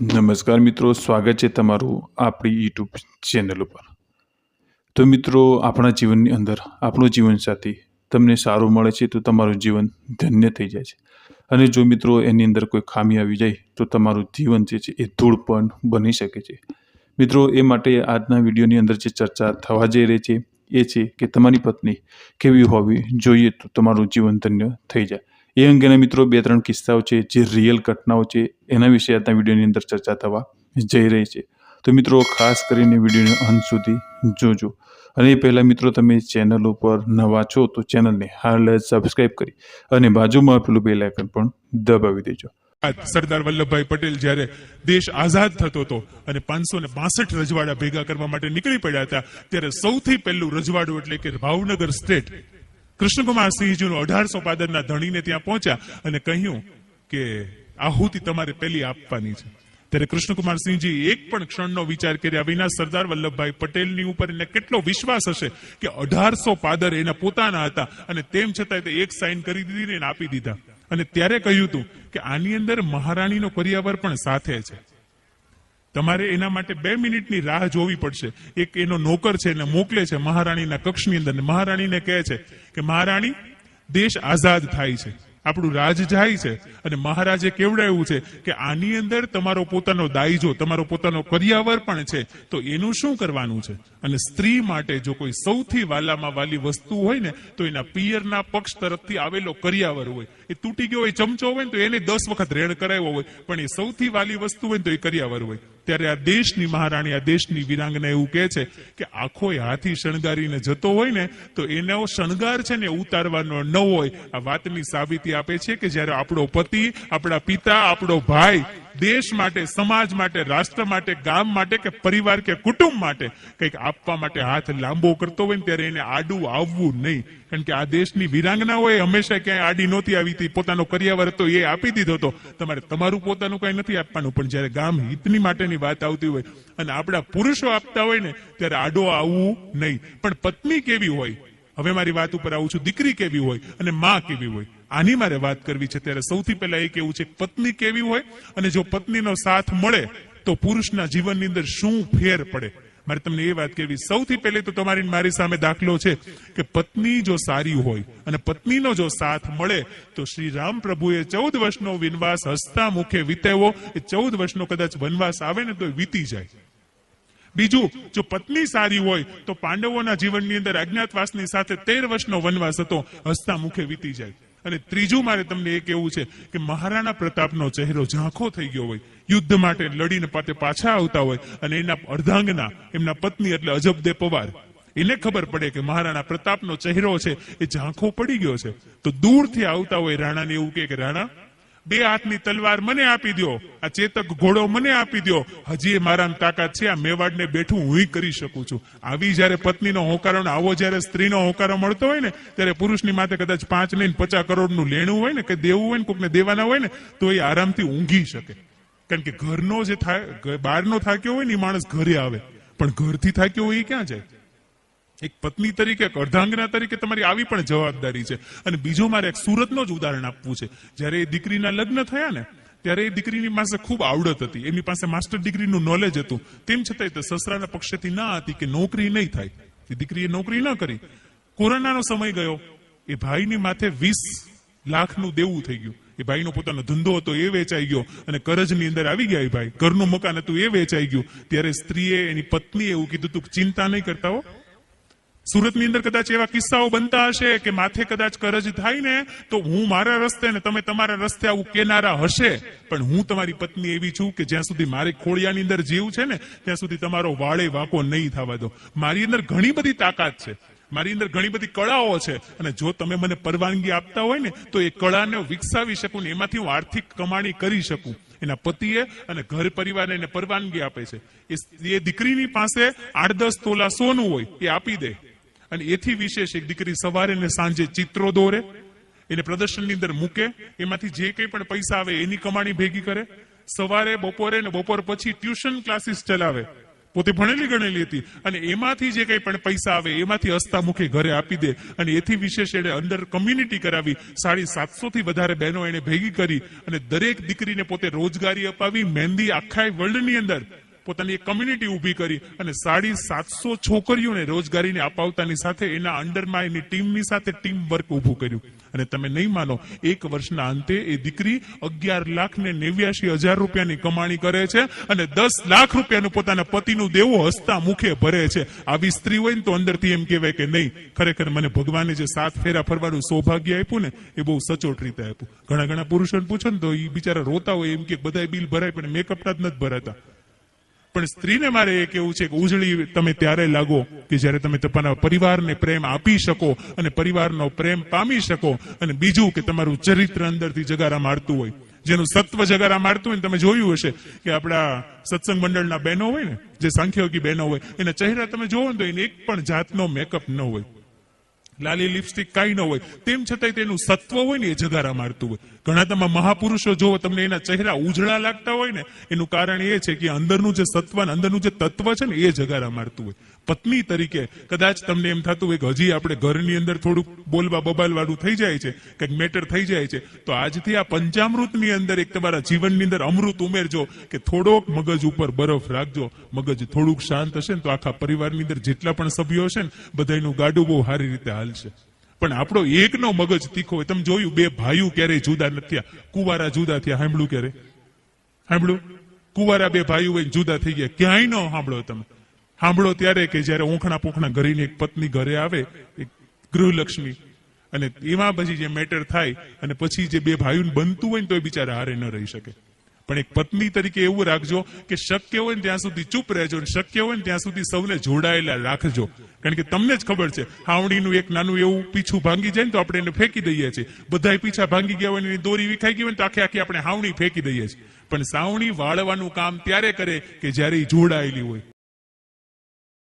નમસ્કાર મિત્રો, સ્વાગત છે તમારું આપણી યુટ્યુબ ચેનલ ઉપર. તો મિત્રો, આપણા જીવનની અંદર આપણું જીવનસાથી તમને સારું મળે છે તો તમારું જીવન ધન્ય થઈ જાય છે. અને જો મિત્રો એની અંદર કોઈ ખામી આવી જાય તો તમારું જીવન જે છે એ ધૂળ પણ બની શકે છે. મિત્રો, એ માટે આજના વિડીયોની અંદર જે ચર્ચા થવા જઈ રહી છે એ છે કે તમારી પત્ની કેવી હોવી જોઈએ તો તમારું જીવન ધન્ય થઈ જાય. એ અંગેના મિત્રો બે ત્રણ કિસ્સાઓ છે, જે રિયલ ઘટનાઓ છે, એના વિશે આજના વિડીયોની અંદર ચર્ચા થવા જઈ રહી છે. તો મિત્રો, ખાસ કરીને વિડીયોને અંત સુધી જોજો. અને એ પહેલાં મિત્રો, તમે ચેનલ ઉપર નવા છો, તો ચેનલને હાલ જ સબસ્ક્રાઈબ કરી અને બાજુમાં પેલું બે લાયકન પણ દબાવી દેજો. સરદાર વલ્લભભાઈ પટેલ જ્યારે દેશ આઝાદ થતો હતો અને પાંચસો ને બાસઠ રજવાડા ભેગા કરવા માટે નીકળી પડ્યા હતા, ત્યારે સૌથી પહેલું રજવાડું એટલે કે ભાવનગર સ્ટેટ કૃષ્ણકુમાર સિંહજીનું અઢારસો પાદરના ધણીને ત્યાં પહોંચ્યા અને કહ્યું કે આહુતિ તમારે પહેલી આપવાની છે. ત્યારે કૃષ્ણકુમાર સિંહજી એક પણ ક્ષણનો વિચાર કર્યા વિના સરદાર વલ્લભભાઈ પટેલની ઉપર એને કેટલો વિશ્વાસ હશે કે અઢારસો પાદર એના પોતાના હતા અને તેમ છતાં તે એક સાઇન કરી દીધી ને આપી દીધા. અને ત્યારે કહ્યું હતું કે આની અંદર મહારાણીનો પર્યાવર પણ સાથે છે. તમારે એના માટે બે મિનિટની રાહ જોવી પડશે. એક એનો નોકર છે એને મોકલે છે મહારાણીના કક્ષની અંદર મહારાણીને કહે છે કે, મહારાણી, દેશ આઝાદ થાય છે. આપણું રાજ જાય છે અને મહારાજે કેવડાવ્યું છે કે આની અંદર તમારો પોતાનો દાયજો, તમારો પોતાનો કરિયાવર પણ છે. તો એનું શું કરવાનું છે? અને સ્ત્રી માટે જો કોઈ સૌથી વાલામાં વાલી વસ્તુ હોય ને, તો એના પિયરના પક્ષ તરફથી આવેલો કરિયાવર હોય. એ તૂટી ગયો હોય, ચમચો હોય ને, તો એને દસ વખત રેડ કરાવ્યો હોય. પણ એ સૌથી વાલી વસ્તુ હોય તો એ કરિયાવર હોય. ત્યારે આ દેશની મહારાણી, આ દેશની વીરાંગના એવું કહે છે કે આખો હાથી શણગારીને જતો હોય ને, તો એનો શણગાર છે ને ઉતારવાનો ન હોય. આ વાતની સાબિતી આપે છે કે જ્યારે આપણો પતિ, આપણા પિતા, આપણો ભાઈ દેશ માટે, સમાજ માટે, રાષ્ટ્ર માટે, ગામ માટે કે પરિવાર કે કુટુંબ માટે કંઈક આપવા માટે હાથ લાંબો કરતો હોય ને ત્યારે એને આડું આવવું નહીં. કારણ કે આ દેશની વિરાંગનાઓએ હંમેશા ક્યાંય આડી નહોતી આવી હતી. પોતાનો કરિયાવર તો એ આપી દીધો હતો. તમારે તમારું પોતાનું કઈ નથી આપવાનું, પણ જ્યારે ગામ હિતની માટેની વાત આવતી હોય અને આપણા પુરુષો આપતા હોય ને, ત્યારે આડો આવવું નહીં. પણ પત્ની કેવી હોય? હવે મારી વાત ઉપર આવું છું, દીકરી કેવી હોય? અને માં કેવી હોય? આની મારે વાત કરવી છે. ત્યારે સૌથી પહેલા એ કેવું છે, પત્ની કેવી હોય અને જો પત્નીનો સાથ મળે, તો પુરુષના જીવનની અંદર શું ફેર પડે? મારે તમને એ વાત કહેવી. સૌથી પહેલી તો તમારી મારી સામે દાખલો છે કે પત્ની જો સારી હોય અને પત્નીનો જો સાથ મળે, તો શ્રી રામ પ્રભુએ ચૌદ વર્ષનો વનવાસ હસતા મુખે વિતાવ્યો. એ ચૌદ વર્ષનો કદાચ વનવાસ આવે ને તો વીતી જાય. બીજું, જો પત્ની સારી હોય, તો પાંડવોના જીવનની અંદર અજ્ઞાતવાસની સાથે તેર વર્ષનો વનવાસ હતો હસતા મુખે વીતી જાય. અને ત્રીજું મારે તમને એ કેવું છે કે મહારાણા પ્રતાપનો ચહેરો ઝાંખો થઈ ગયો હોય, યુદ્ધ માટે લડીને પાતે પાછા આવતા હોય અને એના અર્ધાંગના, એમના પત્ની એટલે અજબદે પવાર. એને ખબર પડે કે મહારાણા પ્રતાપનો ચહેરો છે એ ઝાંખો પડી ગયો છે. તો દૂરથી આવતા હોય રાણાને એવું કે, રાણા બે હાથની તલવાર મને આપી દો આ ચેતક ઘોડો મને આપી દો હજી એ મારા તાકાત છે, આ મેવાડને બેઠું હું કરી શકું છું. આવી જયારે પત્નીનો હોકારો, આવો જયારે સ્ત્રીનો હોકારો મળતો હોય ને, ત્યારે પુરુષની માથે કદાચ પાંચ ને પચાસ કરોડનું લેણું હોય ને, કે દેવું હોય ને, કોકને દેવાના હોય ને, તો એ આરામથી ઊંઘી શકે. કારણ કે ઘરનો જે થાય બહારનો થાક્યો હોય ને, એ માણસ ઘરે આવે. પણ ઘરથી થાક્યો હોય એ ક્યાં જાય? એક પત્ની તરીકે, એક અર્ધાંગના તરીકે તમારી આવી પણ જવાબદારી છે. અને બીજો મારે એક સુરતનો જ ઉદાહરણ આપવું છે. જ્યારે એ દીકરીના લગ્ન થયા ને, ત્યારે એ દીકરીની પાસે ખૂબ આવડત હતી. એમની પાસે માસ્ટર ડિગ્રીનું નોલેજ હતું. તેમ છતાં તે સસરાના પક્ષેથી ના હતી કે નોકરી નહીં થાય. એ દીકરીએ નોકરી ન કરી. કોરોનાનો સમય ગયો. એ ભાઈની માથે વીસ લાખનું દેવું થઈ ગયું. એ ભાઈનો પોતાનો ધંધો હતો એ વેચાઈ ગયો. અને કરજની અંદર આવી ગયા એ ભાઈ. ઘરનું મકાન હતું એ વેચાઈ ગયું. ત્યારે સ્ત્રીએ એની પત્નીએ એવું કીધું તું ચિંતા નહીં કરતા હો. સુરતની અંદર કદાચ એવા કિસ્સાઓ બનતા હશે કે માથે કદાચ કરજ થાય ને, તો હું મારા રસ્તે ને તમે તમારા રસ્તે આવું કેનારા હશે. પણ હું તમારી પત્ની એવી છું કે જ્યાં સુધી મારી ખોળિયાની અંદર જીવ છે ને, ત્યાં સુધી તમારો વાળે વાંકો નહીં થવા દો. મારી અંદર ઘણી બધી તાકાત છે. મારી અંદર ઘણી બધી કળાઓ છે. અને જો તમે મને પરવાનગી આપતા હોય ને, તો એ કળાને વિકસાવી શકું ને, એમાંથી હું આર્થિક કમાણી કરી શકું. એના પતિએ અને ઘર પરિવારને એને પરવાનગી આપે છે. એ- દીકરીની પાસે આઠ દસ તોલા સોનું હોય, એ આપી દે. અને એથી વિશેષ એક દીકરી સવારે ને સાંજે ચિત્રો દોરે, એને પ્રદર્શનની અંદર મૂકે, એમાંથી જે કંઈ પણ પૈસા આવે એની કમાણી ભેગી કરે. સવારે, બપોરે ને બપોર પછી ટ્યુશન ક્લાસીસ ચલાવે. પોતે ભણેલી ગણેલી હતી અને એમાંથી જે કંઈ પણ પૈસા આવે એમાંથી હસતા મુખે ઘરે આપી દે અને એથી વિશેષ એને અંદર કમ્યુનિટી કરાવી. સાડી સાતસો થી વધારે બહેનો એને ભેગી કરી અને દરેક દીકરીને પોતે રોજગારી અપાવી. મહેંદી આખા વર્લ્ડની અંદર. પોતાની કમ્યુનિટી ઊભી કરી અને સાડી સાતસો છોકરીઓને રોજગારીને અપાવતાની સાથે એના અંડરમાં એની ટીમની સાથે ટીમ વર્ક ઊભું કર્યું. અને તમે નહીં માનો, એક વર્ષના અંતે એ દીકરી અગિયાર લાખ ને નેવ્યાસી હજાર રૂપિયાની કમાણી કરે છે અને દસ લાખ રૂપિયાનું પોતાના પતિનું દેવું હસતા મુખે ભરે છે. આવી સ્ત્રી હોય ને તો અંદરથી એમ કહેવાય કે નહીં, ખરેખર મને ભગવાને જે સાત ફેરા ફરવાનું સૌભાગ્ય આપ્યું ને, એ બહુ સચોટ રીતે આપ્યું. ઘણા ઘણા પુરુષોને પૂછો ને તો એ બિચારા રોતા હોય એમ કે બધા બિલ ભરાય પણ મેકઅપના જ નથી ભરાતા. પણ સ્ત્રીને મારે એ કેવું છે કે ઉજળી તમે ત્યારે લાગો કે જ્યારે તમે તમારા પરિવારને પ્રેમ આપી શકો અને પરિવારનો પ્રેમ પામી શકો. અને બીજું કે તમારું ચરિત્ર અંદરથી જગારા મારતું હોય. જેનું સત્વ જગારા મારતું હોય ને તમે જોયું હશે કે આપણા સત્સંગ મંડળના બહેનો હોય ને, જે સંખ્યોગી બહેનો હોય, એના ચહેરા તમે જોવો ને તો એને એક પણ જાતનો મેકઅપ ન હોય. લાલી લિપસ્ટિક કાંઈ ન હોય. તેમ છતાંય તેનું સત્વ હોય ને એ જગારા મારતું હોય. ઘણા તમે મહાપુરુષો જો તમને એના ચહેરા ઉજળા લાગતા હોય ને, એનું કારણ એ છે કે અંદરનું જે સત્વ અંદરનું જે તત્વ છે ને, એ જગારા મારતું હોય. પત્ની તરીકે કદાચ તમને એમ થતું હોય કે હજી આપણે ઘરની અંદર થોડુંક બોલવા બબાલવાનું થઈ જાય છે, કંઈક મેટર થઈ જાય છે, તો આજથી આ પંચામૃતની અંદર એક તમારા જીવનની અંદર અમૃત ઉમેરજો કે થોડોક મગજ ઉપર બરફ રાખજો. મગજ થોડુંક શાંત હશે ને, તો આખા પરિવારની અંદર જેટલા પણ સભ્યો હશે ને બધાનું ગાડું બહુ સારી રીતે હાલશે. પણ આપણો એકનો મગજ તીખો હોય. તમે જોયું, બે ભાઈઓ ક્યારેય જુદા નથી થયા. કુવારા જુદા થયા. સાંભળ્યું ક્યારે? સાંભળ્યું? કુવારા બે ભાઈઓ હોય જુદા થઈ ગયા. ક્યાંય ન સાંભળો તમે. સાંભળો ત્યારે કે જ્યારે ઓખણા પોખણા ઘરીને એક પત્ની ઘરે આવે, એક ગૃહલક્ષ્મી. અને એમાં પછી જે મેટર થાય અને પછી જે બે ભાઈઓ બનતું હોય ને તો એ બિચારા હારે ન રહી શકે. પણ એક પત્ની તરીકે એવું રાખજો કે શક્ય હોય ને ત્યાં સુધી ચૂપ રહેજો અને શક્ય હોય ને ત્યાં સુધી સૌને જોડાયેલા રાખજો. કારણ કે તમને જ ખબર છે, હાવડીનું એક નાનું એવું પીછું ભાંગી જાય ને તો આપણે એને ફેંકી દઈએ છીએ. બધાય પીછા ભાંગી ગયા હોય ને દોરી વિખાઈ ગઈ હોય ને તો આખે આખી આપણે હાવણી ફેંકી દઈએ છીએ. પણ સાવણી વાળવાનું કામ ત્યારે કરે કે જ્યારે જોડાયેલી હોય.